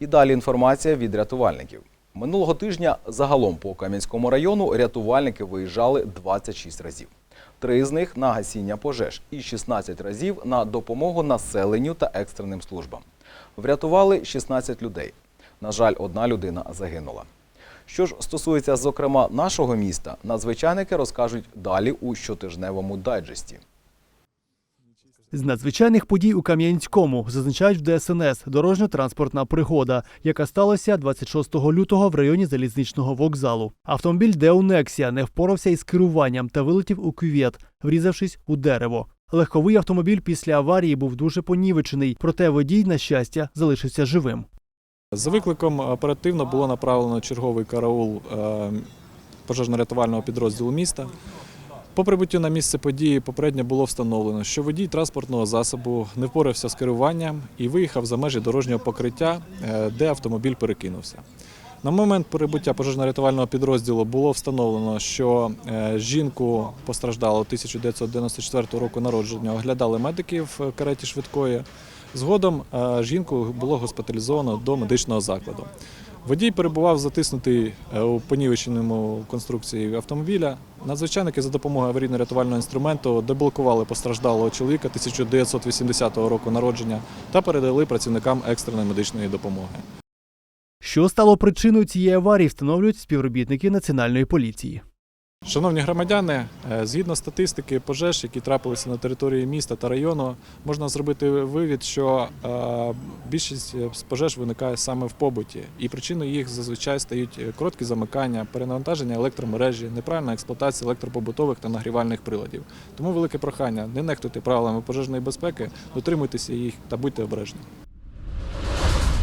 І далі інформація від рятувальників. Минулого тижня загалом по Кам'янському району рятувальники виїжджали 26 разів. Три з них на гасіння пожеж і 16 разів на допомогу населенню та екстреним службам. Врятували 16 людей. На жаль, одна людина загинула. Що ж стосується, зокрема, нашого міста, надзвичайники розкажуть далі у щотижневому дайджесті. З надзвичайних подій у Кам'янському зазначають в ДСНС дорожньо-транспортна пригода, яка сталася 26 лютого в районі залізничного вокзалу. Автомобіль Део Нексія не впорався із керуванням та вилетів у кювет, врізавшись у дерево. Легковий автомобіль після аварії був дуже понівечений, проте водій, на щастя, залишився живим. За викликом оперативно було направлено черговий караул е, пожежно-рятувального підрозділу міста. По прибуттю на місце події попередньо було встановлено, що водій транспортного засобу не впорався з керуванням і виїхав за межі дорожнього покриття, е, де автомобіль перекинувся. На момент прибуття пожежно-рятувального підрозділу було встановлено, що е, жінку постраждало 1994 року народження оглядали медики в кареті швидкої. Згодом е, жінку було госпіталізовано до медичного закладу. Водій перебував затиснутий е, у понівеченому конструкції автомобіля. Надзвичайники за допомогою аварійно-рятувального інструменту деблокували постраждалого чоловіка 1980 року народження та передали працівникам екстреної медичної допомоги. Що стало причиною цієї аварії, встановлюють співробітники національної поліції. Шановні громадяни, е, згідно статистики пожеж, які трапилися на території міста та району, можна зробити вивід, що е, більшість пожеж виникає саме в побуті, і причиною їх зазвичай стають е, короткі замикання, перенавантаження електромережі, неправильна експлуатація електропобутових та нагрівальних приладів. Тому велике прохання не нехтуйте правилами пожежної безпеки, дотримуйтеся їх та будьте обережні.